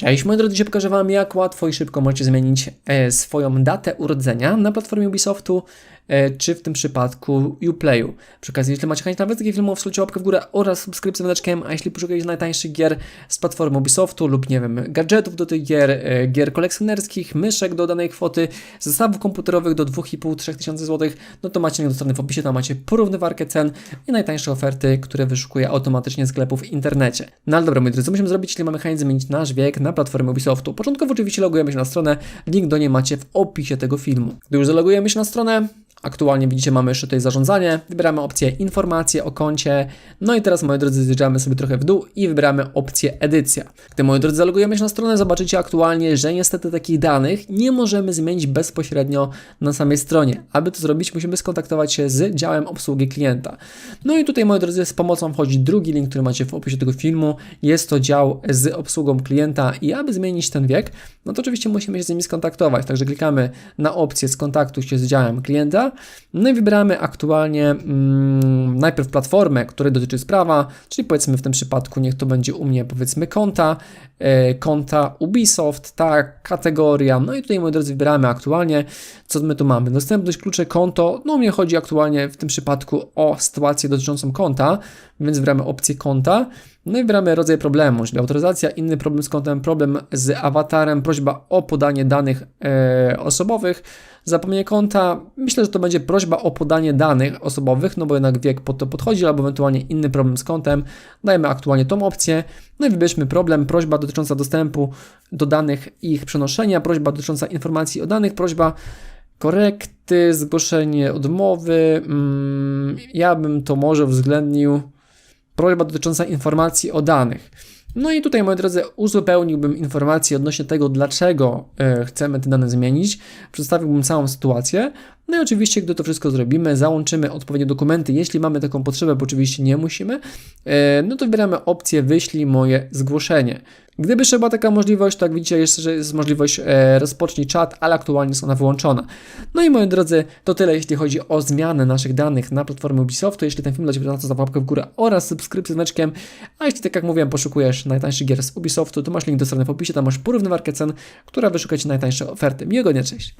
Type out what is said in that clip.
Cześć moi drodzy, dzisiaj pokażę Wam jak łatwo i szybko możecie zmienić e, swoją datę urodzenia na platformie Ubisoftu, czy w tym przypadku Uplayu. Przy okazji, jeśli macie chęć na więcej filmów, wstrzymajcie łapkę w górę oraz subskrypcję z dzwoneczkiem, a jeśli poszukacie najtańszych gier z platformy Ubisoftu lub nie wiem, gadżetów do tych gier, e, gier kolekcjonerskich, myszek do danej kwoty, zestawów komputerowych do 2,5-3 tysięcy złotych, no to macie link do strony w opisie, tam macie porównywarkę cen i najtańsze oferty, które wyszukuje automatycznie sklepów w internecie. No ale dobra moi drodzy, co musimy zrobić, jeśli mamy chęć zmienić nasz wiek na platformę Ubisoftu? Początkowo oczywiście logujemy się na stronę, link do niej macie w opisie tego filmu. Gdy już zalogujemy się na stronę, Aktualnie widzicie, mamy jeszcze tutaj zarządzanie, wybieramy opcję informacje o koncie, no i teraz moi drodzy zjeżdżamy sobie trochę w dół i wybieramy opcję edycja. Gdy moi drodzy zalogujemy się na stronę, zobaczycie aktualnie, że niestety takich danych nie możemy zmienić bezpośrednio na samej stronie. Aby to zrobić, musimy skontaktować się z działem obsługi klienta. No i tutaj moi drodzy z pomocą wchodzi drugi link, który macie w opisie tego filmu. Jest to dział z obsługą klienta i aby zmienić ten wiek, no to oczywiście musimy się z nimi skontaktować. Także klikamy na opcję skontaktuj się z działem klienta, no i wybieramy aktualnie mm, najpierw platformę, której dotyczy sprawa, czyli powiedzmy w tym przypadku niech to będzie u mnie powiedzmy konta, e, konta Ubisoft, ta kategoria, no i tutaj moi drodzy wybieramy aktualnie, co my tu mamy, dostępność, klucze, konto, no u mnie chodzi aktualnie w tym przypadku o sytuację dotyczącą konta, więc wybieramy opcję konta, no i wybieramy rodzaj problemu, czyli autoryzacja, inny problem z kontem, problem z awatarem, prośba o podanie danych e, osobowych, zapomnienie konta. Myślę, że to będzie prośba o podanie danych osobowych, no bo jednak wiek pod to podchodzi, albo ewentualnie inny problem z kontem. Dajemy aktualnie tą opcję. No i wybierzmy problem, prośba dotycząca dostępu do danych i ich przenoszenia, prośba dotycząca informacji o danych, prośba korekty, zgłoszenie odmowy. Mm, ja bym to może uwzględnił prośba dotycząca informacji o danych. No i tutaj, moi drodzy, uzupełniłbym informacje odnośnie tego, dlaczego e, chcemy te dane zmienić, przedstawiłbym całą sytuację. No i oczywiście, gdy to wszystko zrobimy, załączymy odpowiednie dokumenty, jeśli mamy taką potrzebę, bo oczywiście nie musimy, e, no to wybieramy opcję wyślij moje zgłoszenie. Gdyby jeszcze była taka możliwość, to jak widzicie, jeszcze jest możliwość e, rozpocznij czat, ale aktualnie jest ona wyłączona. No i moi drodzy, to tyle, jeśli chodzi o zmianę naszych danych na platformie Ubisoftu. Jeśli ten film dla Ciebie to za łapkę w górę oraz subskrypcję z meczkiem, a jeśli tak jak mówiłem, poszukujesz najtańszych gier z Ubisoftu, to masz link do strony w opisie, tam masz porównywarkę cen, która wyszuka Ci najtańsze oferty. Miłego dnia, cześć!